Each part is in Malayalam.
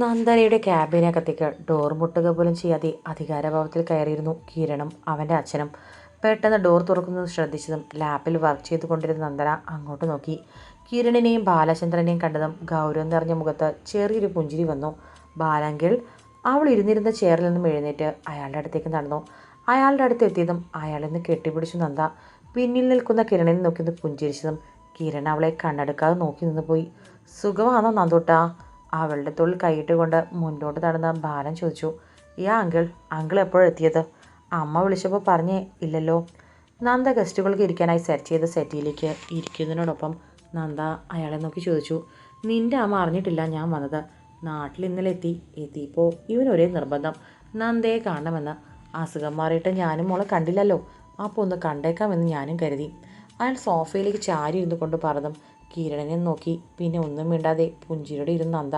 നന്ദനയുടെ ക്യാബിനകത്തേക്ക് ഡോർ മുട്ടുക പോലും ചെയ്യാതെ അധികാരഭാവത്തിൽ കയറിയിരുന്നു കിരണും അവന്റെ അച്ഛനും. പെട്ടെന്ന് ഡോർ തുറക്കുന്നത് ശ്രദ്ധിച്ചതും ലാപ്പിൽ വർക്ക് ചെയ്തുകൊണ്ടിരുന്ന നന്ദന അങ്ങോട്ട് നോക്കി. കിരണിനെയും ബാലചന്ദ്രനെയും കണ്ടതും ഗൗരവം നിറഞ്ഞ മുഖത്ത് ചെറിയൊരു പുഞ്ചിരി വന്നു. ബാലങ്കിൽ അവൾ ഇരുന്നിരുന്ന ചെയറിൽ നിന്നും എഴുന്നേറ്റ് അയാളുടെ അടുത്തേക്ക് നടന്നു. അയാളുടെ അടുത്ത് എത്തിയതും അയാളിൽ നിന്ന് കെട്ടിപ്പിടിച്ചു നന്ദ. പിന്നിൽ നിൽക്കുന്ന കിരണിനെ നോക്കി നിന്ന് പുഞ്ചിരിച്ചതും കിരൺ അവളെ കണ്ണെടുക്കാതെ നോക്കി നിന്ന് പോയി. സുഖമാണോ നന്ദോട്ടാ? അവളുടെ തൊഴിൽ കൈയിട്ടുകൊണ്ട് മുന്നോട്ട് നടന്ന ബാലൻ ചോദിച്ചു യാ അങ്കിൾ അങ്കിൾ എപ്പോഴെത്തിയത് അമ്മ വിളിച്ചപ്പോൾ പറഞ്ഞേ ഇല്ലല്ലോ. നന്ദ ഗസ്റ്റുകൾക്ക് ഇരിക്കാനായി സെറ്റ് ചെയ്ത സെറ്റിയിലേക്ക് ഇരിക്കുന്നതിനോടൊപ്പം നന്ദ അയാളെ നോക്കി ചോദിച്ചു നിന്റെ അമ്മ അറിഞ്ഞിട്ടില്ല ഞാൻ വന്നത്. നാട്ടിൽ ഇന്നലെ എത്തി എത്തിയപ്പോൾ ഇവനൊരേ നിർബന്ധം. നന്ദയെ കാണണമെന്ന്. അസുഖം മാറിയിട്ട് ഞാനും മോളെ കണ്ടില്ലല്ലോ. അപ്പോൾ ഒന്ന് കണ്ടേക്കാമെന്ന് ഞാനും കരുതി. അയാൾ സോഫയിലേക്ക് ചാരി ഇരുന്നു കൊണ്ട് പറഞ്ഞതും കിരണിനെ നോക്കി. പിന്നെ ഒന്നും മിണ്ടാതെ പുഞ്ചിരിയുടെ ഇരുന്ന് നന്ദ.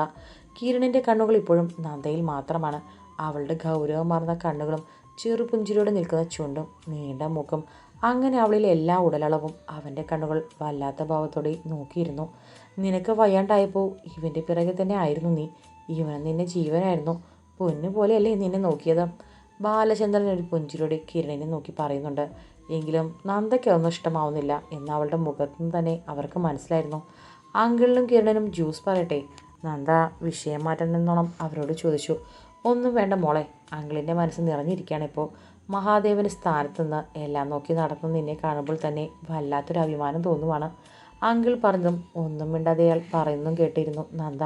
കിരണിന്റെ കണ്ണുകൾ ഇപ്പോഴും നന്ദയിൽ മാത്രമാണ്. അവളുടെ ഗൗരവമാർന്ന കണ്ണുകളും ചെറു പുഞ്ചിരിയോടെ നിൽക്കുന്ന ചുണ്ടും നീണ്ട മുഖം അങ്ങനെ അവളിലെ എല്ലാ ഉടലളവും അവന്റെ കണ്ണുകൾ വല്ലാത്ത ഭാവത്തോടെ നോക്കിയിരുന്നു. നിനക്ക് വയ്യാണ്ടായപ്പോൾ ഇവന്റെ പിറകെ തന്നെ ആയിരുന്നു നീ. ഇവൻ നിന്നെ ജീവനായിരുന്നു. പൊന്നു പോലെയല്ലേ നിന്നെ നോക്കിയത്? ബാലചന്ദ്രൻ ഒരു പുഞ്ചിരിയോടെ കിരണിനെ നോക്കി പറയുന്നുണ്ട്. എങ്കിലും നന്ദയ്ക്ക് അതൊന്നും ഇഷ്ടമാവുന്നില്ല എന്ന് അവളുടെ മുഖത്തു നിന്ന് തന്നെ അവർക്ക് മനസ്സിലായിരുന്നു. അങ്കിളിനും കിരണനും ജ്യൂസ് പറയട്ടെ. നന്ദ വിഷയം മാറ്റണമെന്നോണം അവരോട് ചോദിച്ചു. ഒന്നും വേണ്ട മോളെ അങ്കിളിന്റെ മനസ്സ് നിറഞ്ഞിരിക്കുകയാണ് ഇപ്പോൾ. മഹാദേവന് സ്ഥാനത്ത് നിന്ന് എല്ലാം നോക്കി നടക്കുന്ന നിന്നെ കാണുമ്പോൾ തന്നെ വല്ലാത്തൊരു അഭിമാനം തോന്നുവാണ്. അങ്കിൾ പറഞ്ഞതും ഒന്നും മിണ്ടാതെ അയാൾ പറയുന്നതും കേട്ടിരുന്നു. നന്ദ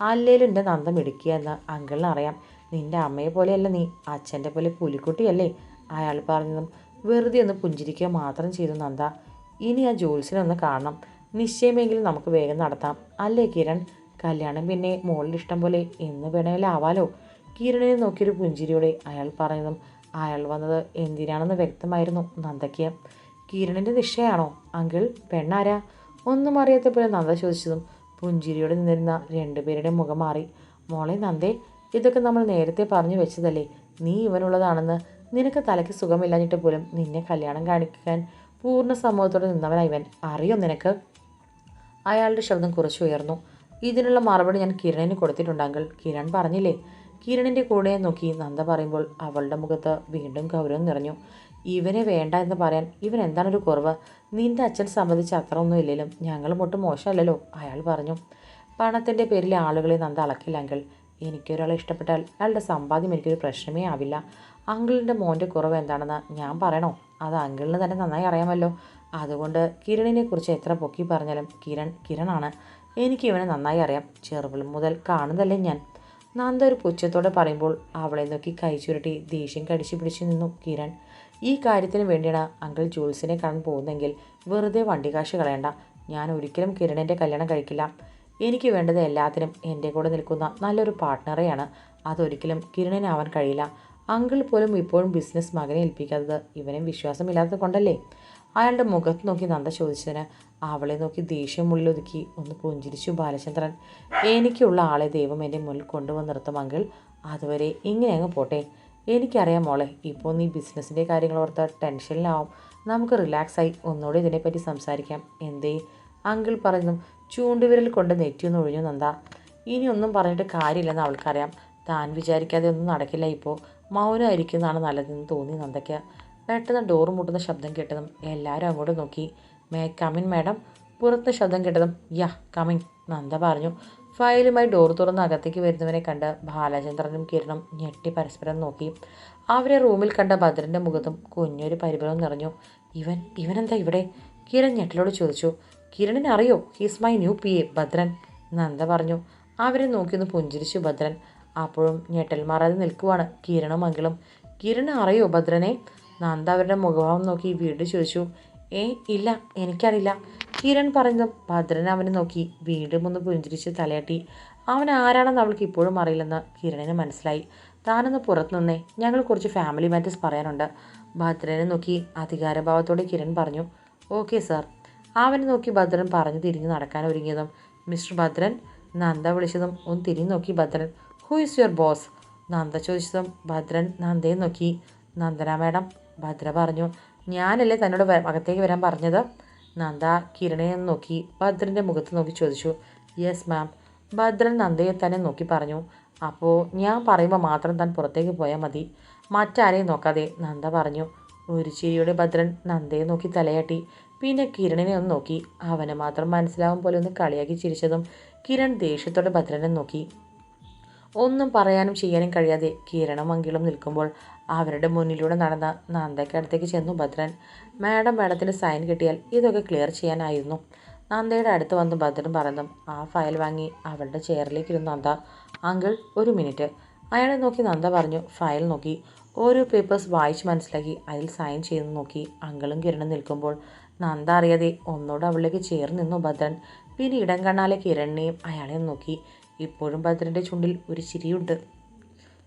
അല്ലേലും എന്റെ നന്ദ മിടുക്കിയ എന്ന് അങ്കിളിനറിയാം നിന്റെ അമ്മയെ പോലെയല്ല നീ അച്ഛന്റെ പോലെ പുലിക്കുട്ടിയല്ലേ? അയാൾ പറഞ്ഞതും വെറുതെ ഒന്ന് പുഞ്ചിരിക്കുക മാത്രം ചെയ്തു നന്ദ. ഇനി ആ ജോത്സ്യനെ ഒന്ന് കാണണം. നിശ്ചയമെങ്കിലും നമുക്ക് വേഗം നടത്താം. അല്ലേ കിരൺ? കല്യാണം പിന്നെ മോളിൽ ഇഷ്ടം പോലെ എന്ന് വേണമെങ്കിലും ആവാലോ? കിരണിനെ നോക്കിയൊരു പുഞ്ചിരിയോടെ അയാൾ പറയുന്നതും അയാൾ വന്നത് എന്തിനാണെന്ന് വ്യക്തമായിരുന്നു നന്ദയ്ക്ക്. കിരണിന്റെ നിശ്ചയമാണോ അങ്കിൾ പെണ്ണാരാ? ഒന്നും അറിയാത്ത പോലെ നന്ദ ചോദിച്ചതും പുഞ്ചിരിയോടെ നിന്നിരുന്ന രണ്ടുപേരുടെ മുഖം മാറി. മോളെ നന്ദേ ഇതൊക്കെ നമ്മൾ നേരത്തെ പറഞ്ഞു വെച്ചതല്ലേ? നീ ഇവനുള്ളതാണെന്ന് നിനക്ക് തലയ്ക്ക് സുഖമില്ലാഞ്ഞിട്ട് പോലും നിന്നെ കല്യാണം കാണിക്കാൻ പൂർണ സമൂഹത്തോടെ നിന്നവനാ ഇവൻ. അറിയോ നിനക്ക്? അയാളുടെ ശബ്ദം കുറച്ച് ഉയർന്നു. ഇതിനുള്ള മറുപടി ഞാൻ കിരണിന് കൊടുത്തിട്ടുണ്ടെങ്കിൽ കിരൺ പറഞ്ഞില്ലേ? കിരണിന്റെ കൂടെ നോക്കി നന്ദ പറയുമ്പോൾ അവളുടെ മുഖത്ത് വീണ്ടും ഗൗരവം നിറഞ്ഞു. ഇവനെ വേണ്ട എന്ന് പറയാൻ ഇവൻ എന്താണൊരു കുറവ്? നിന്റെ അച്ഛൻ സംബന്ധിച്ച് അത്ര ഒന്നും ഇല്ലെങ്കിലും ഞങ്ങളും ഒട്ടും മോശമല്ലല്ലോ അയാൾ പറഞ്ഞു. പണത്തിന്റെ പേരിൽ ആളുകളെ നന്ദ അളക്കില്ലെങ്കിൽ എനിക്കൊരാളെ ഇഷ്ടപ്പെട്ടാൽ അയാളുടെ സമ്പാദ്യം എനിക്കൊരു പ്രശ്നമേ ആവില്ല. അങ്കിളിന്റെ മോന്റെ കുറവ് എന്താണെന്ന് ഞാൻ പറയണോ? അത് അങ്കിളിന് തന്നെ നന്നായി അറിയാമല്ലോ. അതുകൊണ്ട് കിരണിനെക്കുറിച്ച് എത്ര പൊക്കി പറഞ്ഞാലും കിരൺ കിരണാണ്. എനിക്ക് ഇവനെ നന്നായി അറിയാം. ചെറുപ്പം മുതൽ കാണുന്നതല്ലേ ഞാൻ. നന്ദ ഒരു പുച്ഛത്തോടെ പറയുമ്പോൾ അവളെ നോക്കി കൈ ചുരുട്ടി ദേഷ്യം കടിച്ചു പിടിച്ചു നിന്നു കിരൺ. ഈ കാര്യത്തിന് വേണ്ടിയാണ് അങ്കിൾ ജൂൾസിനെ കാണാൻ പോകുന്നെങ്കിൽ വെറുതെ വണ്ടി കാശ് കളയണ്ട. ഞാൻ ഒരിക്കലും കിരണിന്റെ കല്യാണം കഴിക്കില്ല. എനിക്ക് വേണ്ടത് എല്ലാത്തിനും എന്റെ കൂടെ നിൽക്കുന്ന നല്ലൊരു പാർട്ട്ണറെയാണ് അതൊരിക്കലും കിരണിനാവാൻ കഴിയില്ല. അങ്കിൾ പോലും ഇപ്പോഴും ബിസിനസ് മകനെ ഏൽപ്പിക്കാത്തത് ഇവനെ വിശ്വാസമില്ലാത്തത് കൊണ്ടല്ലേ? അയാളുടെ മുഖത്ത് നോക്കി നന്ദ ചോദിച്ചതിന് അവളെ നോക്കി ദേഷ്യം ഉള്ളിലൊതുക്കി ഒന്ന് പുഞ്ചിരിച്ചു ബാലചന്ദ്രൻ. എനിക്കുള്ള ആളെ ദൈവം എന്റെ മുന്നിൽ കൊണ്ടുവന്ന് നിർത്തും അങ്കിൾ. അതുവരെ ഇങ്ങനെ അങ്ങ് പോട്ടെ. എനിക്കറിയാം മോളെ ഇപ്പോൾ നീ ബിസിനസ്സിന്റെ കാര്യങ്ങൾ ഓർത്ത ടെൻഷനിലാവും. നമുക്ക് റിലാക്സായി ഒന്നുകൂടി ഇതിനെപ്പറ്റി സംസാരിക്കാം. എന്തേ? അങ്കിൾ പറയുന്നു ചൂണ്ടുവിരൽ കൊണ്ട് നെറ്റിയൊന്ന് ഒഴിഞ്ഞു നന്ദ. ഇനി ഒന്നും പറഞ്ഞിട്ട് കാര്യമില്ലെന്ന് അവൾക്കറിയാം. താൻ വിചാരിക്കാതെ ഒന്നും നടക്കില്ല ഇപ്പോൾ മൗനമായിരിക്കുന്നതാണ് നല്ലതെന്ന് തോന്നി നന്ദയ്ക്ക്. പെട്ടെന്ന് ഡോർ മുട്ടുന്ന ശബ്ദം കേട്ടതും എല്ലാവരും അങ്ങോട്ട് നോക്കി. മേ കമിൻ മാഡം പുറത്ത് ശബ്ദം കേട്ടതും യാ കമിൻ നന്ദ പറഞ്ഞു. ഫയലുമായി ഡോർ തുറന്ന് അകത്തേക്ക് വരുന്നവനെ കണ്ട് ബാലചന്ദ്രനും കിരണും ഞെട്ടി പരസ്പരം നോക്കി. അവരെ റൂമിൽ കണ്ട ഭദ്രന്റെ മുഖത്തും കുഞ്ഞൊരു പരിഭവം നിറഞ്ഞു. ഇവൻ ഇവനെന്താ ഇവിടെ? കിരൺ ഞെട്ടിലോട് ചോദിച്ചു. കിരണിനെ അറിയോ he's my new P A Bhadran Nanda പറഞ്ഞു. അവരെ നോക്കിയൊന്ന് പുഞ്ചിരിച്ചു ഭദ്രൻ അപ്പോഴും ഞെട്ടൽ മാറാതെ നിൽക്കുവാണ് കിരണും അങ്കിളും. കിരൺ അറിയോ ഭദ്രനെ നന്ദ അവരുടെ മുഖഭാവം നോക്കി വീട് ചോദിച്ചു ഏ ഇല്ല എനിക്കറിയില്ല. കിരൺ പറഞ്ഞതും ഭദ്രൻ അവനെ നോക്കി വീണ്ടും ഒന്ന് പുഞ്ചിരിച്ച് തലയാട്ടി. അവൻ ആരാണെന്ന് അവൾക്ക് ഇപ്പോഴും അറിയില്ലെന്ന് കിരണിന് മനസ്സിലായി. താനൊന്ന് പുറത്തു നിന്നേ ഞങ്ങൾ കുറച്ച് ഫാമിലി മാറ്റേഴ്സ് പറയാനുണ്ട്. ഭദ്രനെ നോക്കി അധികാരഭാവത്തോടെ കിരൺ പറഞ്ഞു ഓക്കെ സാർ അവനെ നോക്കി ഭദ്രൻ പറഞ്ഞു തിരിഞ്ഞ് നടക്കാൻ ഒരുങ്ങിയതും മിസ്റ്റർ ഭദ്രൻ നന്ദ വിളിച്ചതും ഒന്ന് തിരിഞ്ഞു നോക്കി Bhadran who is your boss Nanda ചോദിച്ചതും ഭദ്രൻ നന്ദയെ നോക്കി. നന്ദന മാഡം ഭദ്ര പറഞ്ഞു ഞാനല്ലേ തന്നോട് അകത്തേക്ക് വരാൻ പറഞ്ഞത്? നന്ദ കിരണയെ നോക്കി ഭദ്രന്റെ മുഖത്ത് നോക്കി ചോദിച്ചു. യെസ് മാം ഭദ്രൻ നന്ദയെ തന്നെ നോക്കി പറഞ്ഞു. അപ്പോൾ ഞാൻ പറയുമ്പോൾ മാത്രം താൻ പുറത്തേക്ക് പോയാൽ മതി. മറ്റാരെയും നോക്കാതെ നന്ദ പറഞ്ഞു. ഒരു ചിരിയുടെ ഭദ്രൻ നന്ദയെ നോക്കി തലയാട്ടി. പിന്നെ കിരണിനെ ഒന്ന് നോക്കി. അവനെ മാത്രം മനസ്സിലാവും പോലെ ഒന്ന് കളിയാക്കി ചിരിച്ചതും കിരൺ ദേഷ്യത്തോടെ ഭദ്രനെ നോക്കി. ഒന്നും പറയാനും ചെയ്യാനും കഴിയാതെ കിരണം അങ്കിളും നിൽക്കുമ്പോൾ അവരുടെ മുന്നിലൂടെ നടന്ന നന്ദയ്ക്ക് അടുത്തേക്ക് ചെന്നു ഭദ്രൻ. മാഡം മാഡത്തിന് സൈൻ കിട്ടിയാൽ ഇതൊക്കെ ക്ലിയർ ചെയ്യാനായിരുന്നു. നന്ദയുടെ അടുത്ത് വന്ന് ഭദ്രൻ പറഞ്ഞു ആ ഫയൽ വാങ്ങി അവളുടെ ചെയറിലേക്ക് ഇരുന്നു നന്ദ. അങ്കിൾ ഒരു മിനിറ്റ്. അയാളെ നോക്കി നന്ദ പറഞ്ഞു ഫയൽ നോക്കി. ഓരോ പേപ്പേഴ്സ് വായിച്ച് മനസ്സിലാക്കി അതിൽ സൈൻ ചെയ്ത് നോക്കി അങ്കിളും കിരണും നിൽക്കുമ്പോൾ നന്ദ അറിയാതെ ഒന്നോട് അവളിലേക്ക് ചേർന്ന് നിന്നു ഭദ്രൻ. പിന്നെ ഇടം കണ്ണാലെ കിരണിനെയും അയാളെയും നോക്കി. ഇപ്പോഴും ഭദ്രന്റെ ചുണ്ടിൽ ഒരു ചിരിയുണ്ട്.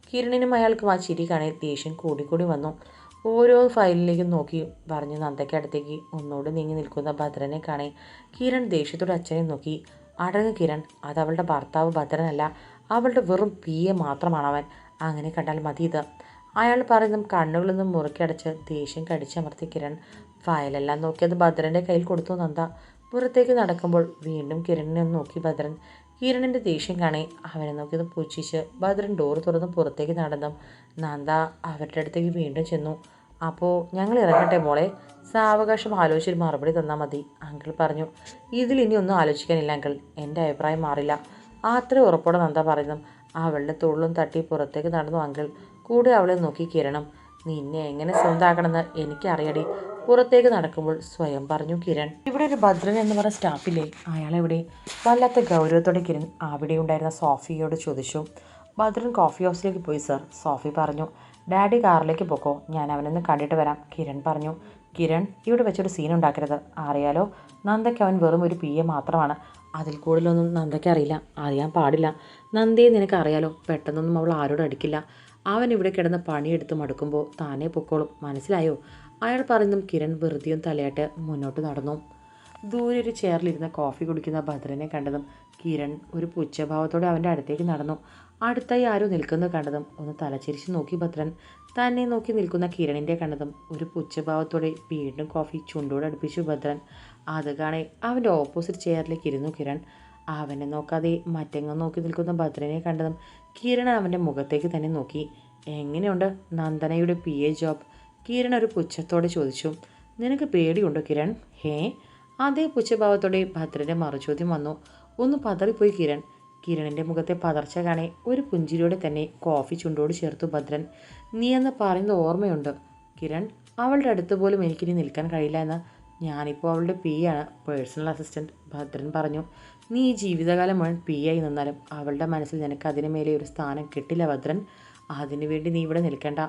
കിരണിനും അയാൾക്കും ആ ചിരി കാണാൻ ദേഷ്യം കൂടിക്കൂടി വന്നു. ഓരോ ഫയലിലേക്കും നോക്കി പറഞ്ഞു നന്ദയ്ക്ക് അടുത്തേക്ക് ഒന്നോട് നീങ്ങി നിൽക്കുന്ന ഭദ്രനെ കാണേ കിരൺ ദേഷ്യത്തോടെ അച്ഛനെ നോക്കി. അടങ്ങ് കിരൺ അത് അവളുടെ ഭർത്താവ് ഭദ്രനല്ല. അവളുടെ വെറും പി എ മാത്രമാണ് അവൻ അങ്ങനെ കണ്ടാൽ മതി ഇത്. അയാൾ പറയുന്നതും കണ്ണുകളിൽ നിന്നും മുറുക്കിയടച്ച് ദേഷ്യം കടിച്ചമർത്തി കിരൺ. ഫയലെല്ലാം നോക്കി അത് ഭദ്രന്റെ കയ്യിൽ കൊടുത്തു നന്ദ. പുറത്തേക്ക് നടക്കുമ്പോൾ വീണ്ടും കിരണിനെ നോക്കി ഭദ്രൻ. കിരണിന്റെ ദേഷ്യം കാണി അവനെ നോക്കിയത് പുച്ഛിച്ച് ഭദ്രൻ ഡോർ തുറന്ന് പുറത്തേക്ക് നടന്നു. നന്ദ അവരുടെ അടുത്തേക്ക് വീണ്ടും ചെന്നു. അപ്പോൾ ഞങ്ങൾ ഇറങ്ങട്ടെ മോളെ? സാവകാശം ആലോചിച്ചൊരു മറുപടി തന്നാൽ മതി അങ്കിൾ പറഞ്ഞു. ഇതിൽ ഇനി ഒന്നും ആലോചിക്കാനില്ല അങ്കിൾ. എന്റെ അഭിപ്രായം മാറില്ല. അത്ര ഉറപ്പോടെ നന്ദ പറയുന്നു. അവളുടെ തുള്ളും തട്ടി പുറത്തേക്ക് നടന്നു അങ്കിൾ. കൂടെ അവളെ നോക്കി കിരണം. നിന്നെ എങ്ങനെ സ്വന്തമാക്കണമെന്ന് എനിക്കറിയടി. പുറത്തേക്ക് നടക്കുമ്പോൾ സ്വയം പറഞ്ഞു കിരൺ ഇവിടെ ഒരു ഭദ്രൻ എന്ന് പറഞ്ഞ സ്റ്റാഫില്ലേ? അയാളെവിടെ? വല്ലാത്ത ഗൗരവത്തോടെ കിരൺ അവിടെ ഉണ്ടായിരുന്ന സോഫിയോട് ചോദിച്ചു. ഭദ്രൻ കോഫി ഹൗസിലേക്ക് പോയി സർ സോഫി പറഞ്ഞു. ഡാഡി കാറിലേക്ക് പോക്കോ ഞാൻ അവനൊന്ന് കണ്ടിട്ട് വരാം കിരൺ പറഞ്ഞു. കിരൺ ഇവിടെ വെച്ചൊരു സീൻ ഉണ്ടാക്കരുത്. അറിയാലോ നന്ദയ്ക്ക് അവൻ വെറും ഒരു പി എ മാത്രമാണ്. അതിൽ കൂടുതലൊന്നും നന്ദയ്ക്ക് അറിയില്ല അറിയാൻ പാടില്ല. നന്ദയെ നിനക്ക് അറിയാലോ പെട്ടെന്നൊന്നും അവൾ ആരോടും അടിക്കില്ല. അവൻ ഇവിടെ കിടന്ന് പണിയെടുത്ത് മടുക്കുമ്പോൾ താനേ പൊക്കോളും. മനസ്സിലായോ? അയാൾ പറയുന്നതും കിരൺ വെറുതെയും തലയാട്ട് മുന്നോട്ട് നടന്നു. ദൂരെ ഒരു ചെയറിലിരുന്ന് കോഫി കുടിക്കുന്ന ഭദ്രനെ കണ്ടതും കിരൺ ഒരു പുച്ഛഭാവത്തോടെ അവന്റെ അടുത്തേക്ക് നടന്നു. അടുത്തായി ആരോ നിൽക്കുന്നത് കണ്ടതും ഒന്ന് തലച്ചിരിച്ച് നോക്കി ഭദ്രൻ. തന്നെ നോക്കി നിൽക്കുന്ന കിരണിന്റെ കണ്ടതും ഒരു പുച്ഛഭാവത്തോടെ വീണ്ടും കോഫി ചുണ്ടോട് അടുപ്പിച്ചു ഭദ്രൻ. അത് കാണെ അവന്റെ ഓപ്പോസിറ്റ് ചെയറിലേക്ക് ഇരുന്നു കിരൺ. അവനെ നോക്കാതെ മറ്റെങ്ങും നോക്കി നിൽക്കുന്ന ഭദ്രനെ കണ്ടതും കിരൺ അവന്റെ മുഖത്തേക്ക് തന്നെ നോക്കി. എങ്ങനെയുണ്ട് നന്ദനയുടെ പി എ ജോബ് കിരൺ ഒരു പുച്ഛത്തോടെ ചോദിച്ചു നിനക്ക് പേടിയുണ്ടോ കിരൺ? ഹേ അതേ പുച്ഛഭാവത്തോടെ ഭദ്രന്റെ മറുചോദ്യം വന്നു. ഒന്ന് പതറിപ്പോയി കിരൺ. കിരണിന്റെ മുഖത്തെ പതർച്ച കാണെ ഒരു പുഞ്ചിരിയോടെ തന്നെ കോഫി ചുണ്ടോട് ചേർത്തു ഭദ്രൻ. നീ എന്ന് പറയുന്ന ഓർമ്മയുണ്ട് കിരൺ. അവളുടെ അടുത്ത് പോലും എനിക്കിനി നിൽക്കാൻ കഴിയില്ല എന്ന്. ഞാനിപ്പോൾ അവളുടെ പി ആണ് പേഴ്സണൽ അസിസ്റ്റന്റ് ഭദ്രൻ പറഞ്ഞു. നീ ഈ ജീവിതകാലം മുഴുവൻ പി ആയി നിന്നാലും അവളുടെ മനസ്സിൽ നിനക്ക് അതിനു മേലെ ഒരു സ്ഥാനം കിട്ടില്ല ഭദ്രൻ. അതിനുവേണ്ടി നീ ഇവിടെ നിൽക്കേണ്ട.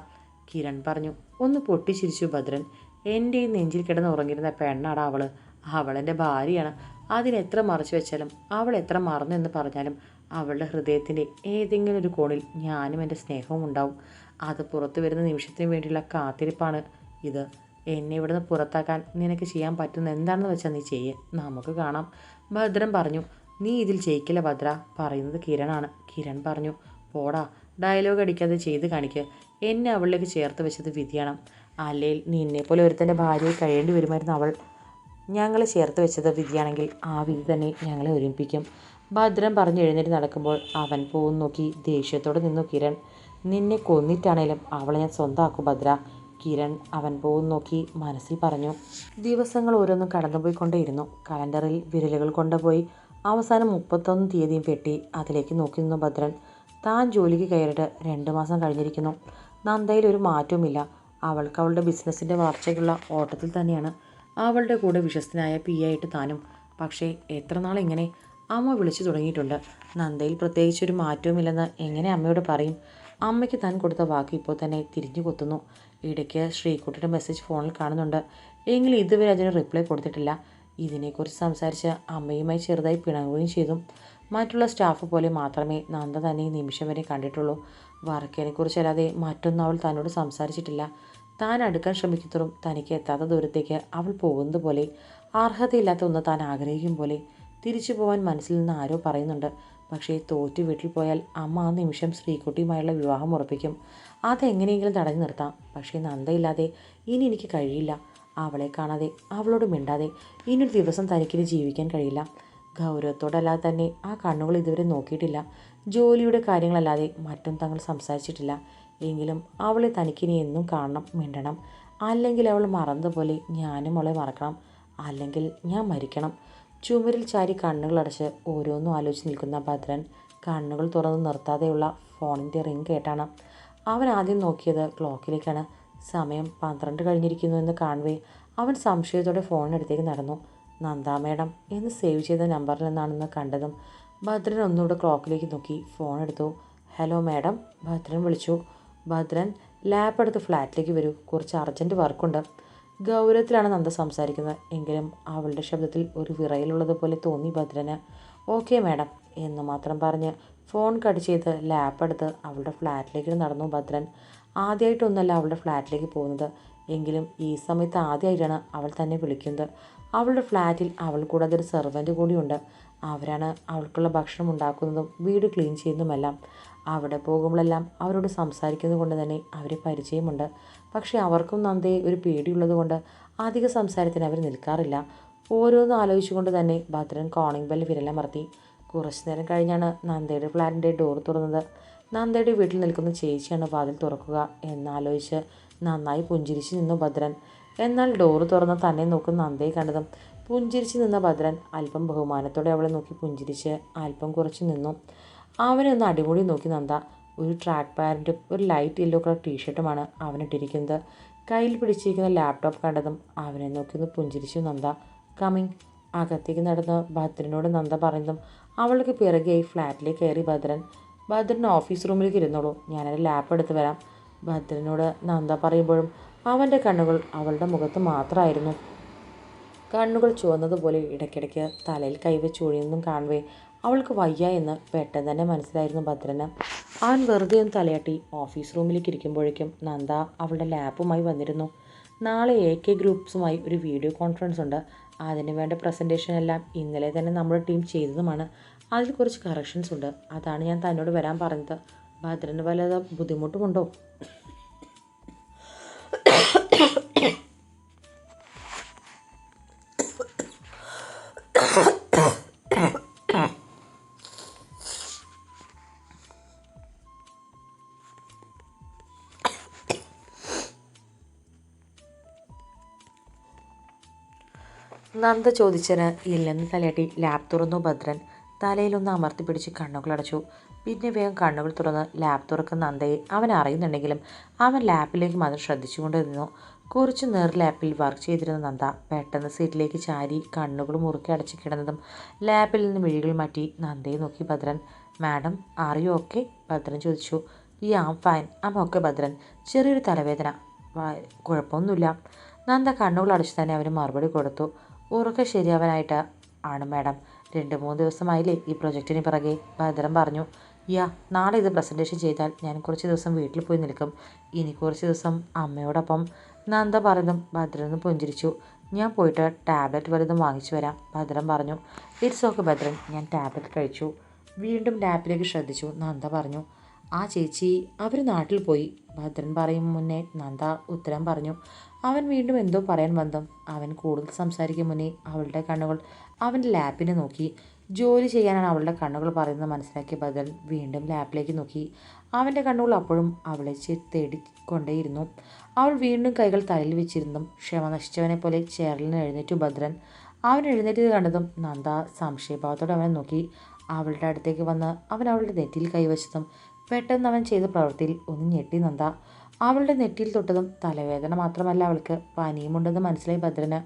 കിരൺ പറഞ്ഞു ഒന്ന് പൊട്ടിച്ചിരിച്ചു ഭദ്രൻ. എന്റെ ഈ നെഞ്ചിൽ കിടന്ന് ഉറങ്ങിയിരുന്ന പെണ്ണാടാ അവൾ. അവളെന്റെ ഭാര്യയാണ്. അതിനെത്ര മറച്ചു വെച്ചാലും അവൾ എത്ര മറന്നു എന്ന് പറഞ്ഞാലും അവളുടെ ഹൃദയത്തിന്റെ ഏതെങ്കിലും ഒരു കോണിൽ ഞാനും എന്റെ സ്നേഹവും ഉണ്ടാവും. അത് പുറത്തു വരുന്ന നിമിഷത്തിന് വേണ്ടിയുള്ള കാത്തിരിപ്പാണ് ഇത്. എന്നെ ഇവിടുന്ന് പുറത്താക്കാൻ നിനക്ക് ചെയ്യാൻ പറ്റുന്ന എന്താണെന്ന് വെച്ചാൽ നീ ചെയ്യേ. നമുക്ക് കാണാം. ഭദ്രൻ പറഞ്ഞു നീ ഇതിൽ ജയിക്കില്ല ഭദ്ര? പറയുന്നത് കിരണാണ് കിരൺ പറഞ്ഞു പോടാ ഡയലോഗ് അടിക്കാതെ ചെയ്ത് കാണിക്കുക എന്നെ അവളിലേക്ക് ചേർത്ത് വെച്ചത് വിധിയാണ്. അല്ലെങ്കിൽ നിന്നെപ്പോലെ ഒരുത്തന്റെ ഭാര്യയെ കഴിയേണ്ടി വരുമായിരുന്നു അവൾ. ഞങ്ങളെ ചേർത്ത് വെച്ചത് വിധിയാണെങ്കിൽ ആ വിധി തന്നെ ഞങ്ങളെ ഒരുമിപ്പിക്കും. ഭദ്രൻ പറഞ്ഞ് എഴുന്നേറ്റ് നടക്കുമ്പോൾ അവൻ പോകും നോക്കി ദേഷ്യത്തോടെ നിന്നു കിരൺ. നിന്നെ കൊന്നിട്ടാണേലും അവളെ ഞാൻ സ്വന്തമാക്കും ഭദ്ര കിരൺ അവൻ പോകും നോക്കി മനസ്സിൽ പറഞ്ഞു. ദിവസങ്ങൾ ഓരോന്നും കടന്നുപോയിക്കൊണ്ടേയിരുന്നു. കലണ്ടറിൽ വിരലുകൾ കൊണ്ടുപോയി അവസാനം മുപ്പത്തൊന്ന് തീയതിയും പെട്ടി അതിലേക്ക് നോക്കി നിന്നു ഭദ്രൻ. താൻ ജോലിക്ക് കയറിയിട്ട് രണ്ട് മാസം കഴിഞ്ഞിരിക്കുന്നു. നന്ദയിൽ ഒരു മാറ്റവുമില്ല. അവൾക്ക് അവളുടെ ബിസിനസ്സിന്റെ വളർച്ചയ്ക്കുള്ള ഓട്ടത്തിൽ തന്നെയാണ് അവളുടെ കൂടെ വിശ്വസ്തനായ പി ആയിട്ട് താനും. പക്ഷേ എത്ര നാൾ ഇങ്ങനെ അമ്മ വിളിച്ചു തുടങ്ങിയിട്ടുണ്ട്. നന്ദയിൽ പ്രത്യേകിച്ച് ഒരു മാറ്റവുമില്ലെന്ന് എങ്ങനെ അമ്മയോട് പറയും? അമ്മയ്ക്ക് താൻ കൊടുത്ത വാക്ക് ഇപ്പോൾ തന്നെ തിരിഞ്ഞു കൊത്തുന്നു. ഇടയ്ക്ക് ശ്രീകുട്ടിയുടെ മെസ്സേജ് ഫോണിൽ കാണുന്നുണ്ട്. എങ്കിലും ഇതുവരെ അതിന് റിപ്ലൈ കൊടുത്തിട്ടില്ല. ഇതിനെക്കുറിച്ച് സംസാരിച്ച് അമ്മയുമായി ചെറുതായി പിണങ്ങുകയും ചെയ്തു. മറ്റുള്ള സ്റ്റാഫ് പോലെ മാത്രമേ നന്ദ തന്നെ ഈ നിമിഷം വരെ കണ്ടിട്ടുള്ളൂ. വർക്കിനെക്കുറിച്ചല്ലാതെ മറ്റൊന്നും അവൾ തന്നോട് സംസാരിച്ചിട്ടില്ല. താൻ അടുക്കാൻ ശ്രമിക്കുന്നതും തനിക്ക് എത്താത്ത ദൂരത്തേക്ക് അവൾ പോകുന്നത് പോലെ അർഹതയില്ലാത്ത ഒന്ന് താൻ ആഗ്രഹിക്കും പോലെ തിരിച്ചു പോകാൻ മനസ്സിൽ നിന്ന് ആരോ പറയുന്നുണ്ട്. പക്ഷേ തോറ്റു വീട്ടിൽ പോയാൽ അമ്മ ആ നിമിഷം ശ്രീകുട്ടിയുമായുള്ള വിവാഹം ഉറപ്പിക്കും. അതെങ്ങനെയെങ്കിലും തടഞ്ഞു നിർത്താം. പക്ഷേ നന്ദയില്ലാതെ ഇനി എനിക്ക് കഴിയില്ല. അവളെ കാണാതെ അവളോട് മിണ്ടാതെ ഇനിയൊരു ദിവസം തനിക്കിനി ജീവിക്കാൻ കഴിയില്ല. ഗൗരവത്തോടല്ലാതെ തന്നെ ആ കണ്ണുകൾ ഇതുവരെ നോക്കിയിട്ടില്ല. ജോലിയുടെ കാര്യങ്ങളല്ലാതെ മറ്റും തങ്ങൾ സംസാരിച്ചിട്ടില്ല. എങ്കിലും അവളെ തനിക്കിനി എന്നും കാണണം മിണ്ടണം. അല്ലെങ്കിൽ അവൾ മറന്നതുപോലെ ഞാനും അവളെ മറക്കണം. അല്ലെങ്കിൽ ഞാൻ മരിക്കണം. ചുമരിൽ ചാരി കണ്ണുകളടച്ച് ഓരോന്നും ആലോചിച്ച് നിൽക്കുന്ന ഭദ്രൻ കണ്ണുകൾ തുറന്ന് നിർത്താതെയുള്ള ഫോണിന്റെ റിങ് കേട്ടാണ്. അവൻ ആദ്യം നോക്കിയത് ക്ലോക്കിലേക്കാണ്. സമയം പന്ത്രണ്ട് കഴിഞ്ഞിരിക്കുന്നു എന്ന് കാണുവേ. അവൻ സംശയത്തോടെ ഫോണിനടുത്തേക്ക് നടന്നു. നന്ദ മേഡം എന്ന് സേവ് ചെയ്ത നമ്പറിൽ നിന്നാണെന്ന് കണ്ടതും ഭദ്രൻ ഒന്നുകൂടെ ക്ലോക്കിലേക്ക് നോക്കി ഫോൺ എടുത്തു. ഹലോ മാഡം ഭദ്രൻ വിളിച്ചു. ഭദ്രൻ ലാപ്പ് എടുത്ത് ഫ്ലാറ്റിലേക്ക് വരൂ. കുറച്ച് അർജന്റ് വർക്കുണ്ട്. ഗൗരവത്തിലാണ് നന്ദ സംസാരിക്കുന്നത്. എങ്കിലും അവളുടെ ശബ്ദത്തിൽ ഒരു വിറയലുള്ളതുപോലെ തോന്നി ഭദ്രന്. ഓക്കെ മാഡം എന്ന് മാത്രം പറഞ്ഞ് ഫോൺ കട്ട് ചെയ്ത് ലാപ്പ് എടുത്ത് അവളുടെ ഫ്ലാറ്റിലേക്ക് നടന്നു ഭദ്രൻ. ആദ്യമായിട്ടൊന്നല്ല അവളുടെ ഫ്ലാറ്റിലേക്ക് പോകുന്നത്. എങ്കിലും ഈ സമയത്ത് ആദ്യമായിട്ടാണ് അവൾ തന്നെ വിളിക്കുന്നത്. അവളുടെ ഫ്ലാറ്റിൽ അവൾ കൂടാതെ ഒരു സെർവന്റ് കൂടിയുണ്ട്. അവരാണ് അവൾക്കുള്ള ഭക്ഷണം ഉണ്ടാക്കുന്നതും വീട് ക്ലീൻ ചെയ്യുന്നതുമെല്ലാം. അവിടെ പോകുമ്പോഴെല്ലാം അവരോട് സംസാരിക്കുന്നത് കൊണ്ട് തന്നെ അവരെ പരിചയമുണ്ട്. പക്ഷേ അവർക്കും നന്ദേ ഒരു പേടിയുള്ളത് കൊണ്ട് അധിക സംസാരത്തിന് അവർ നിൽക്കാറില്ല. ഓരോന്നും ആലോചിച്ചുകൊണ്ട് തന്നെ ഭദ്രൻ കോണിംഗ് ബെൽ വിരലമർത്തി. കുറച്ചു നേരം കഴിഞ്ഞാണ് നന്ദയുടെ ഫ്ലാറ്റിന്റെ ഡോർ തുറന്നത്. നന്ദയുടെ വീട്ടിൽ നിൽക്കുന്ന ചേച്ചിയാണ് വാതിൽ തുറക്കുക എന്നാലോചിച്ച് നന്നായി പുഞ്ചിരിച്ച് നിന്നു ഭദ്രൻ. എന്നാൽ ഡോറ് തുറന്ന് തന്നെ നോക്കുന്ന നന്ദയെ കണ്ടതും പുഞ്ചിരിച്ച് നിന്ന ഭദ്രൻ അല്പം ബഹുമാനത്തോടെ അവളെ നോക്കി പുഞ്ചിരിച്ച് അല്പം കുറച്ച് നിന്നു. അവനെ ഒന്ന് അടിമുടി നോക്കി നന്ദ. ഒരു ട്രാക്ക് പാന്റും ഒരു ലൈറ്റ് യെല്ലോ കളർ ടീഷർട്ടുമാണ് അവനിട്ടിരിക്കുന്നത് കയ്യിൽ പിടിച്ചിരിക്കുന്ന ലാപ്ടോപ്പ് കണ്ടതും അവനെ നോക്കി ഒന്ന് പുഞ്ചിരിച്ചു നന്ദ. കമ്മിങ് അകത്തേക്ക് നടന്ന് ഭദ്രനോട് നന്ദ പറയുന്നതും അവൾക്ക് പിറകെയായി ഫ്ലാറ്റിലേക്ക് കയറി ഭദ്രൻ. ഭദ്രൻ ഓഫീസ് റൂമിലേക്ക് ഇരുന്നോളൂ. ഞാനൊരു ലാപ്പ് എടുത്ത് വരാം. ഭദ്രനോട് നന്ദ പറയുമ്പോഴും അവന്റെ കണ്ണുകൾ അവളുടെ മുഖത്ത് മാത്രമായിരുന്നു. കണ്ണുകൾ ചുവന്നതുപോലെ ഇടയ്ക്കിടയ്ക്ക് തലയിൽ കൈവച്ച് ഒഴിയുന്നതും കാണുവേ. അവൾക്ക് വയ്യ എന്ന് പെട്ടെന്ന് തന്നെ മനസ്സിലായിരുന്നു ഭദ്രന്. അവൻ വെറുതെ ഒന്ന് തലയാട്ടി ഓഫീസ് റൂമിലേക്ക് ഇരിക്കുമ്പോഴേക്കും നന്ദ അവളുടെ ലാപ്പുമായി വന്നിരുന്നു. നാളെ എ കെ ഗ്രൂപ്പ്സുമായി ഒരു വീഡിയോ കോൺഫറൻസ് ഉണ്ട്. അതിന് വേണ്ട പ്രസന്റേഷൻ എല്ലാം ഇന്നലെ തന്നെ നമ്മുടെ ടീം ചെയ്തതുമാണ്. അതിൽ കുറച്ച് കറക്ഷൻസ് ഉണ്ട്. അതാണ് ഞാൻ തന്നോട് വരാൻ പറഞ്ഞത്. ഭദ്രന് വല്ലതും ബുദ്ധിമുട്ടുമുണ്ടോ? നന്ദ ചോദിച്ചതിന് ഇല്ലെന്ന് തലയാട്ടി ലാബ് തുറന്നു ഭദ്രൻ. തലയിലൊന്ന് അമർത്തി പിടിച്ച് കണ്ണുകളടച്ചു പിന്നെ വേഗം കണ്ണുകൾ തുറന്ന് ലാബ് തുറക്കുന്ന നന്ദയെ അവൻ അറിയുന്നുണ്ടെങ്കിലും അവൻ ലാബിലേക്ക് മാത്രം ശ്രദ്ധിച്ചുകൊണ്ടിരുന്നു. കുറച്ച് നേർ ലാപ്പിൽ വർക്ക് ചെയ്തിരുന്ന നന്ദ പെട്ടെന്ന് സീറ്റിലേക്ക് ചാരി കണ്ണുകൾ മുറുക്കി അടച്ച് കിടന്നതും ലാപ്പിൽ നിന്ന് മിഴികൾ മാറ്റി നന്ദയെ നോക്കി ഭദ്രൻ. മാഡം അറിയോ ഓക്കെ ഭദ്രൻ ചോദിച്ചു. I am fine am okay Bhadran. ചെറിയൊരു തലവേദന. കുഴപ്പമൊന്നുമില്ല. നന്ദ കണ്ണുകൾ അടച്ച് തന്നെ അവന് മറുപടി കൊടുത്തു. ഉറക്കെ ശരിയാവാനായിട്ട് ആണ് മാഡം. രണ്ട് മൂന്ന് ദിവസമായില്ലേ ഈ പ്രൊജക്റ്റിന് പിറകെ. ഭദ്രം പറഞ്ഞു യാ നാളെ ഇത് പ്രസന്റേഷൻ ചെയ്താൽ ഞാൻ കുറച്ച് ദിവസം വീട്ടിൽ പോയി നിൽക്കും. ഇനി കുറച്ച് ദിവസം അമ്മയോടൊപ്പം. നന്ദ പറഞ്ഞതും ഭദ്രനും പുഞ്ചിരിച്ചു. ഞാൻ പോയിട്ട് ടാബ്ലറ്റ് വലുതും വാങ്ങിച്ചു വരാം ഭദ്രൻ പറഞ്ഞു. ഇറ്റ്സ് ഓക്കെ ഭദ്രൻ ഞാൻ ടാബ്ലറ്റ് കഴിച്ചു. വീണ്ടും ലാപ്പിലേക്ക് ശ്രദ്ധിച്ചു. നന്ദ പറഞ്ഞു ആ ചേച്ചി അവർ നാട്ടിൽ പോയി. ഭദ്രൻ പറയും മുന്നേ നന്ദ ഉത്തരം പറഞ്ഞു. അവൻ വീണ്ടും എന്തോ പറയാൻ വന്നതും അവൻ കൂടുതൽ സംസാരിക്കും മുന്നേ അവളുടെ കണ്ണുകൾ അവന്റെ ലാപ്പിനെ നോക്കി. ജോലി ചെയ്യാനാണ് അവളുടെ കണ്ണുകൾ പറയുന്നത് മനസ്സിലാക്കിയ ബദൽ വീണ്ടും ലാപ്പിലേക്ക് നോക്കി. അവന്റെ കണ്ണുകൾ അപ്പോഴും അവളെ തേടിക്കൊണ്ടേയിരുന്നു. അവൾ വീണ്ടും കൈകൾ തലയിൽ വെച്ചിരുന്നതും ക്ഷമ നശിച്ചവനെ പോലെ ചേറിൽ നിന്ന് എഴുന്നേറ്റു ഭദ്രൻ. അവൻ എഴുന്നേറ്റത് കണ്ടതും നന്ദ സംശയഭാവത്തോടെ അവനെ നോക്കി. അവളുടെ അടുത്തേക്ക് വന്ന് അവൻ അവളുടെ നെറ്റിയിൽ കൈവച്ചതും പെട്ടെന്ന് അവൻ ചെയ്ത പ്രവൃത്തിയിൽ ഒന്ന് ഞെട്ടി നന്ദ അവളുടെ നെറ്റിയിൽ തൊട്ടതും തലവേദന മാത്രമല്ല അവൾക്ക്. പനിയുമുണ്ടെന്ന് മനസ്സിലായി ഭദ്രന്.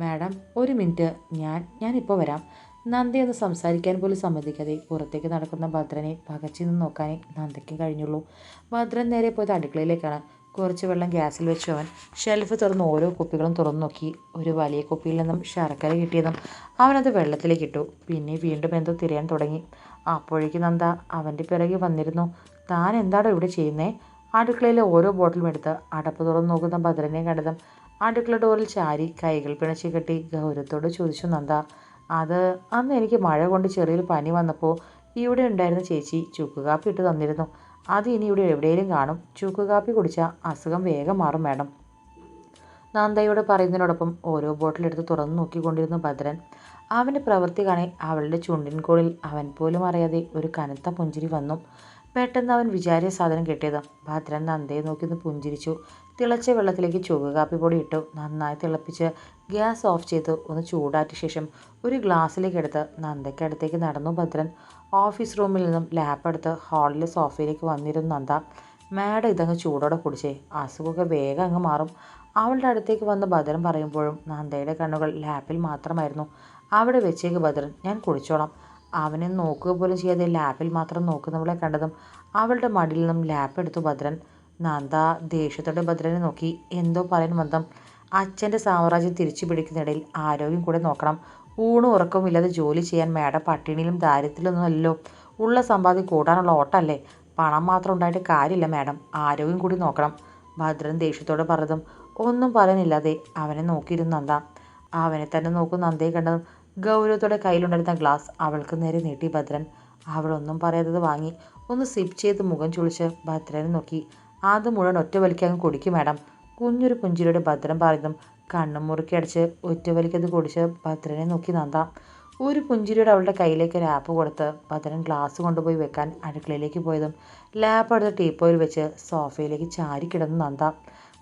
മാഡം ഒരു മിനിറ്റ്. ഞാൻ ഞാനിപ്പോൾ വരാം. നന്ദി അത് സംസാരിക്കാൻ പോലും സമ്മതിക്കാതെ പുറത്തേക്ക് നടക്കുന്ന ഭദ്രനെ പകച്ചു നിന്ന് നോക്കാനേ നന്ദയ്ക്ക് കഴിഞ്ഞുള്ളൂ. ഭദ്രൻ നേരെ പോയത് അടുക്കളയിലേക്കാണ്. കുറച്ച് വെള്ളം ഗ്യാസിൽ വെച്ച് അവൻ ഷെൽഫ് തുറന്ന് ഓരോ കുപ്പികളും തുറന്നു നോക്കി. ഒരു വലിയ കുപ്പിയിൽ നിന്നും ശർക്കര കിട്ടിയതും അവനത് വെള്ളത്തിലേക്ക് ഇട്ടു. പിന്നെ വീണ്ടും എന്തോ തിരയാൻ തുടങ്ങി. അപ്പോഴേക്കും നന്ദ അവന്റെ പിറകെ വന്നിരുന്നു. താൻ എന്താണോ ഇവിടെ ചെയ്യുന്നേ? അടുക്കളയിലെ ഓരോ ബോട്ടിലും എടുത്ത് അടപ്പ് തുറന്ന് നോക്കുന്ന ഭദ്രനെ കണ്ടതും അടുക്കള ഡോറിൽ ചാരി കൈകൾ പിണച്ച് കെട്ടി ഗൗരവത്തോട് ചോദിച്ചു നന്ദ അത് അന്ന് എനിക്ക് മഴ കൊണ്ട് ചെറിയൊരു പനി വന്നപ്പോൾ ഇവിടെ ഉണ്ടായിരുന്ന ചേച്ചി ചുക്ക് കാപ്പി ഇട്ട് തന്നിരുന്നു. അത് ഇനി ഇവിടെ എവിടെയെങ്കിലും കാണും. ചുക്ക് കാപ്പി കുടിച്ചാൽ അസുഖം വേഗം മാറും മാഡം. നന്ദയോട് പറയുന്നതിനോടൊപ്പം ഓരോ ബോട്ടിലെടുത്ത് തുറന്നു നോക്കിക്കൊണ്ടിരുന്നു ഭദ്രൻ അവന്റെ പ്രവൃത്തി കാണെ അവളുടെ ചുണ്ടിൻകോളിൽ അവൻ പോലും അറിയാതെ ഒരു കനത്ത പുഞ്ചിരി വന്നു. പെട്ടെന്ന് അവൻ വിചാരിയ സാധനം കിട്ടിയത്. ഭദ്രൻ നന്ദയെ നോക്കി ഒന്ന് പുഞ്ചിരിച്ചു. തിളച്ച വെള്ളത്തിലേക്ക് ചുവകാപ്പി പൊടി ഇട്ടു. നന്നായി തിളപ്പിച്ച് ഗ്യാസ് ഓഫ് ചെയ്ത് ഒന്ന് ചൂടാറ്റിയ ശേഷം ഒരു ഗ്ലാസ്സിലേക്ക് എടുത്ത് നന്ദയ്ക്ക് അടുത്തേക്ക് നടന്നു ഭദ്രൻ. ഓഫീസ് റൂമിൽ നിന്നും ലാപ്പ് എടുത്ത് ഹാളിലെ സോഫയിലേക്ക് വന്നിരുന്നു നന്ദ മാഡം ഇതങ്ങ് ചൂടോടെ കുടിച്ചേ. അസുഖമൊക്കെ വേഗം അങ്ങ് മാറും. അവളുടെ അടുത്തേക്ക് വന്ന് ഭദ്രൻ പറയുമ്പോഴും നന്ദയുടെ കണ്ണുകൾ ലാപ്പിൽ മാത്രമായിരുന്നു. അവിടെ വെച്ചേക്ക് ഭദ്രൻ ഞാൻ കുടിച്ചോളാം. അവനെ നോക്കുക പോലും ചെയ്യാതെ ലാപ്പിൽ മാത്രം നോക്കുന്നവളെ കണ്ടതും അവളുടെ മടിയിൽ നിന്നും ലാപ്പ് എടുത്തു ഭദ്രൻ. നന്ദ ദേഷ്യത്തോടെ ഭദ്രനെ നോക്കി. എന്തോ പറയാൻ ബന്ധം അച്ഛന്റെ സാമ്രാജ്യം തിരിച്ചു പിടിക്കുന്നിടയിൽ ആരോഗ്യം കൂടെ നോക്കണം. ഊണും ഉറക്കവും ഇല്ലാതെ ജോലി ചെയ്യാൻ മേഡം പട്ടിണിയിലും ദാരിദ്ര്യത്തിലൊന്നും അല്ലല്ലോ. ഉള്ള സമ്പാദ്യം കൂടാനുള്ള ഓട്ടമല്ലേ? പണം മാത്രം ഉണ്ടായിട്ട് കാര്യമില്ല മാഡം ആരോഗ്യം കൂടി നോക്കണം. ഭദ്രൻ ദേഷ്യത്തോടെ പറഞ്ഞതും ഒന്നും പറയുന്നില്ലാതെ അവനെ നോക്കിയിരുന്നു നന്ദ. അവനെ തന്നെ നോക്കും നന്ദയെ കണ്ടതും ഗൗരവത്തോടെ കയ്യിലുണ്ടായിരുന്ന ഗ്ലാസ് അവൾക്ക് നേരെ നീട്ടി ഭദ്രൻ. അവളൊന്നും പറയാത്തത് വാങ്ങി ഒന്ന് സിപ്പ് ചെയ്ത് മുഖം ചുളിച്ച് ഭദ്രനെ നോക്കി. അത് മുഴുവൻ ഒറ്റ വലിക്കാൻ കുടിക്കും മാഡം കുഞ്ഞൊരു പുഞ്ചിരിയുടെ ഭദ്രൻ പറയുന്നതും കണ്ണും മുറുക്കി അടിച്ച് ഒറ്റ വലിക്കത് കുടിച്ച് ഭദ്രനെ നോക്കി നന്ദാം. ഒരു പുഞ്ചിരിയുടെ അവളുടെ കയ്യിലേക്ക് ലാപ്പ് കൊടുത്ത് ഭദ്രൻ ഗ്ലാസ് കൊണ്ടുപോയി വെക്കാൻ അടുക്കളയിലേക്ക് പോയതും ലാപ്പ് അടുത്ത് ടീപ്പോയിൽ വെച്ച് സോഫയിലേക്ക് ചാരി കിടന്നു നന്ദ.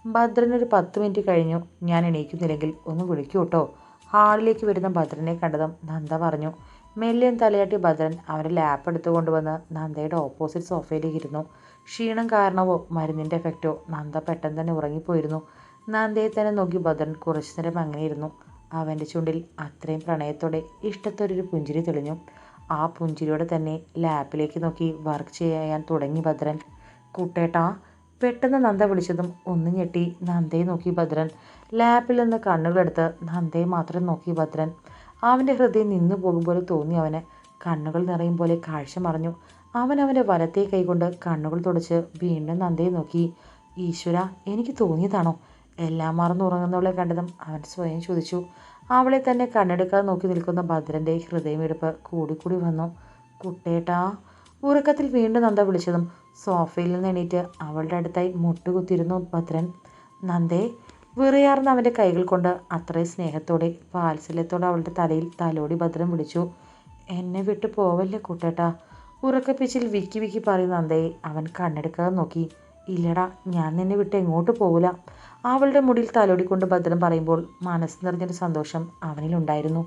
ഭദ്രനൊരു ഒരു പത്ത് മിനിറ്റ് കഴിഞ്ഞു. ഞാൻ എണീക്കുന്നില്ലെങ്കിൽ ഒന്ന് വിളിക്കൂ കേട്ടോ ഹാളിലേക്ക് വരുന്ന ഭദ്രനെ കണ്ടതും നന്ദ പറഞ്ഞു. മെല്ലിയൻ തലയാട്ടി ഭദ്രൻ അവരെ ലാപ്പ് എടുത്തു കൊണ്ടുവന്ന് നന്ദയുടെ ഓപ്പോസിറ്റ് സോഫയിലേക്ക് ഇരുന്നു. ക്ഷീണം കാരണമോ മരുന്നിന്റെ എഫക്റ്റോ നന്ദ പെട്ടെന്ന് തന്നെ ഉറങ്ങിപ്പോയിരുന്നു. നന്ദയെ തന്നെ നോക്കി ഭദ്രൻ കുറച്ചു നേരം അങ്ങനെ ഇരുന്നു അവന്റെ ചുണ്ടിൽ അത്രയും പ്രണയത്തോടെ ഇഷ്ടത്തൊരു പുഞ്ചിരി തെളിഞ്ഞു. ആ പുഞ്ചിരിയോടെ തന്നെ ലാപ്പിലേക്ക് നോക്കി വർക്ക് ചെയ്യാൻ തുടങ്ങി ഭദ്രൻ. കൂട്ടേട്ടാ പെട്ടെന്ന് നന്ദ വിളിച്ചതും ഒന്ന് ഞെട്ടി നന്ദയെ നോക്കി ഭദ്രൻ. ലാപ്പിൽ നിന്ന് കണ്ണുകളെടുത്ത് നന്ദയെ മാത്രം നോക്കി ഭദ്രൻ. അവന്റെ ഹൃദയം നിന്നു പോകും പോലെ തോന്നി അവന്. കണ്ണുകൾ നിറയും പോലെ കാഴ്ച മറഞ്ഞു. അവൻ അവന്റെ വലത്തെ കൈകൊണ്ട് കണ്ണുകൾ തുടച്ച് വീണ്ടും നന്ദയെ നോക്കി. ഈശ്വര എനിക്ക് തോന്നിയതാണോ? എല്ലാം മറന്നുറങ്ങുന്നവളെ കണ്ടതും അവൻ സ്വയം ചോദിച്ചു അവളെ തന്നെ കണ്ണെടുക്കാതെ നോക്കി നിൽക്കുന്ന ഭദ്രന്റെ ഹൃദയമെടുപ്പ് കൂടിക്കൂടി വന്നു. കുട്ടേട്ടാ. ഉറക്കത്തിൽ വീണ്ടും നന്ദ വിളിച്ചതും സോഫയിൽ നിന്ന് എണീറ്റ് അവളുടെ അടുത്തായി മുട്ടുകുത്തിരുന്നു ഭദ്രൻ. നന്ദേ. വിറയാർന്ന് അവന്റെ കൈകൾ കൊണ്ട് അത്രയും സ്നേഹത്തോടെ വാത്സല്യത്തോടെ അവളുടെ തലയിൽ തലോടി ഭദ്രൻ വിളിച്ചു എന്നെ വിട്ടു പോവല്ലേ കുട്ടേട്ടാ? ഉറക്കപ്പിച്ചിൽ വിക്കി വിക്കി പറയുന്ന നന്ദയെ അവൻ കണ്ണെടുക്കാതെ നോക്കി ഇല്ലടാ ഞാൻ നിന്നെ വിട്ട് എങ്ങോട്ട് പോവില്ല. അവളുടെ മുടിയിൽ തലോടിക്കൊണ്ട് ഭദ്രൻ പറയുമ്പോൾ മനസ്സ് നിറഞ്ഞൊരു സന്തോഷം അവനിലുണ്ടായിരുന്നു.